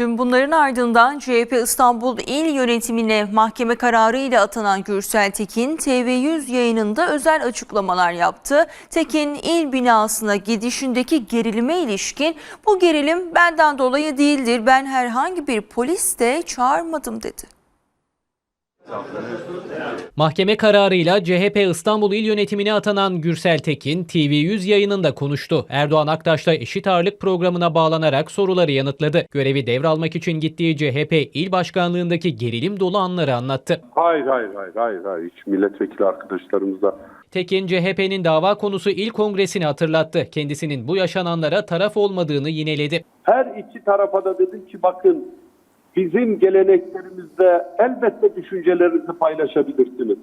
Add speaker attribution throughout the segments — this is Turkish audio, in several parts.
Speaker 1: Tüm bunların ardından CHP İstanbul İl Yönetimine mahkeme kararı ile atanan Gürsel Tekin TV100 yayınında özel açıklamalar yaptı. Tekin il binasına gidişindeki gerilime ilişkin bu gerilim benden dolayı değildir. Ben herhangi bir polis de çağırmadım dedi.
Speaker 2: Mahkeme kararıyla CHP İstanbul İl Yönetimine atanan Gürsel Tekin TV100 yayınında konuştu. Erdoğan Aktaş'ta eşit ağırlık programına bağlanarak soruları yanıtladı. Görevi devralmak için gittiği CHP İl Başkanlığındaki gerilim dolu anları anlattı.
Speaker 3: Hayır hayır hayır hayır hayır hiç milletvekili arkadaşlarımızla
Speaker 2: Tekin CHP'nin dava konusu il kongresini hatırlattı. Kendisinin bu yaşananlara taraf olmadığını yineledi.
Speaker 3: her iki tarafa da dedim ki bakın bizim geleneklerimizde elbette düşüncelerinizi paylaşabilirsiniz.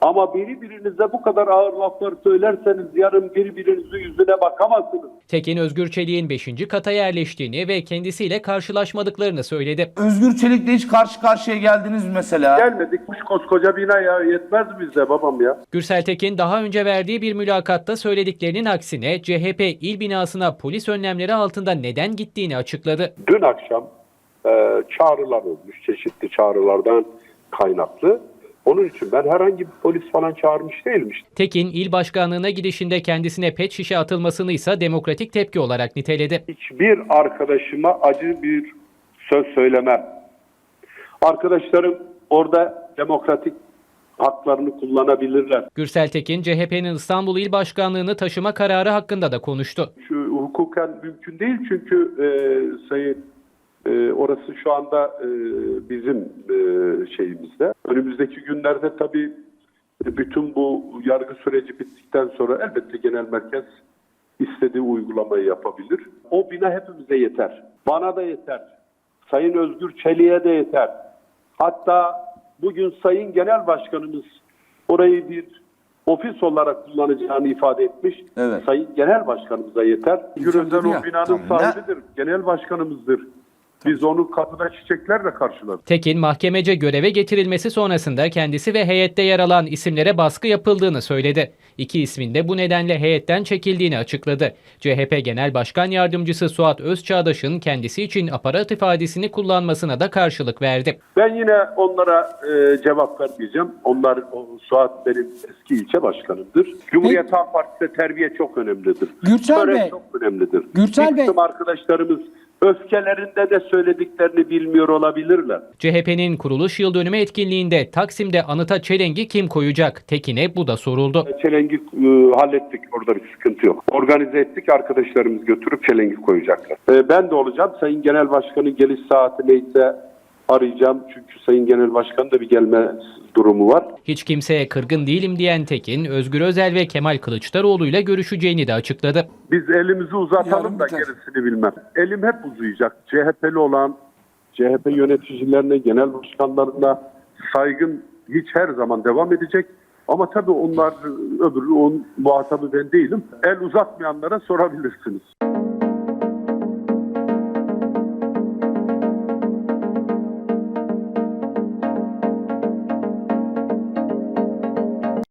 Speaker 3: Ama biri birinize bu kadar ağır laflar söylerseniz yarın birbirinizin yüzüne bakamazsınız.
Speaker 2: Tekin Özgür Çelik'in 5. kata yerleştiğini ve kendisiyle karşılaşmadıklarını söyledi.
Speaker 4: Özgür Çelik'le hiç karşı karşıya geldiniz mi mesela?
Speaker 3: Gelmedik bu koskoca bina ya yetmez bize babam ya.
Speaker 2: Gürsel Tekin daha önce verdiği bir mülakatta söylediklerinin aksine CHP il binasına polis önlemleri altında neden gittiğini açıkladı.
Speaker 3: Dün akşam e, çağrılar olmuş çeşitli çağrılardan kaynaklı. Onun için ben herhangi bir polis falan çağırmış değilim işte.
Speaker 2: Tekin il başkanlığına gidişinde kendisine pet şişe atılmasını ise demokratik tepki olarak niteledi.
Speaker 3: hiçbir arkadaşıma acı bir söz söylemem. Arkadaşlarım orada demokratik haklarını kullanabilirler.
Speaker 2: Gürsel Tekin CHP'nin İstanbul İl Başkanlığını taşıma kararı hakkında da konuştu.
Speaker 3: Şu hukuken mümkün değil çünkü e, sayın e, orası şu anda e, bizim e, şeyimizde. Önümüzdeki günlerde tabii bütün bu yargı süreci bittikten sonra elbette genel merkez istediği uygulamayı yapabilir. O bina hepimize yeter. Bana da yeter. Sayın Özgür Çelik'e de yeter. Hatta bugün Sayın Genel Başkanımız orayı bir ofis olarak kullanacağını ifade etmiş.
Speaker 4: Evet.
Speaker 3: Sayın Genel Başkanımıza yeter. Gürözen
Speaker 4: ya.
Speaker 3: o binanın
Speaker 4: Tamam.
Speaker 3: sahibidir. Genel Başkanımızdır. Biz onu kapıda çiçeklerle karşıladık.
Speaker 2: Tekin mahkemece göreve getirilmesi sonrasında kendisi ve heyette yer alan isimlere baskı yapıldığını söyledi. İki ismin de bu nedenle heyetten çekildiğini açıkladı. CHP Genel Başkan Yardımcısı Suat Özçağdaş'ın kendisi için aparat ifadesini kullanmasına da karşılık verdi.
Speaker 3: Ben yine onlara e, cevap vermeyeceğim. Onlar, o, Suat benim eski ilçe başkanımdır. Cumhuriyet Halk Partisi'de terbiye çok önemlidir.
Speaker 5: Gürsel
Speaker 3: Tören
Speaker 5: Bey.
Speaker 3: çok önemlidir.
Speaker 5: Gürsel Bey.
Speaker 3: kısım arkadaşlarımız öfkelerinde de söylediklerini bilmiyor olabilirler.
Speaker 2: CHP'nin kuruluş yıl dönümü etkinliğinde Taksim'de anıta çelengi kim koyacak? Tekin'e bu da soruldu.
Speaker 3: Çelengi e, hallettik. Orada bir sıkıntı yok. Organize ettik. Arkadaşlarımız götürüp çelengi koyacaklar. E, ben de olacağım. Sayın Genel Başkan'ın geliş saati neyse arayacağım. Çünkü Sayın Genel Başkan da bir gelme durumu var.
Speaker 2: Hiç kimseye kırgın değilim diyen Tekin, Özgür Özel ve Kemal Kılıçdaroğlu ile görüşeceğini de açıkladı.
Speaker 3: Biz elimizi uzatalım
Speaker 5: Yarın
Speaker 3: da
Speaker 5: biter.
Speaker 3: gerisini bilmem. Elim hep uzayacak. CHP'li olan CHP yöneticilerine, genel başkanlarına saygın hiç her zaman devam edecek. Ama tabii onlar öbürü onun muhatabı ben değilim. El uzatmayanlara sorabilirsiniz.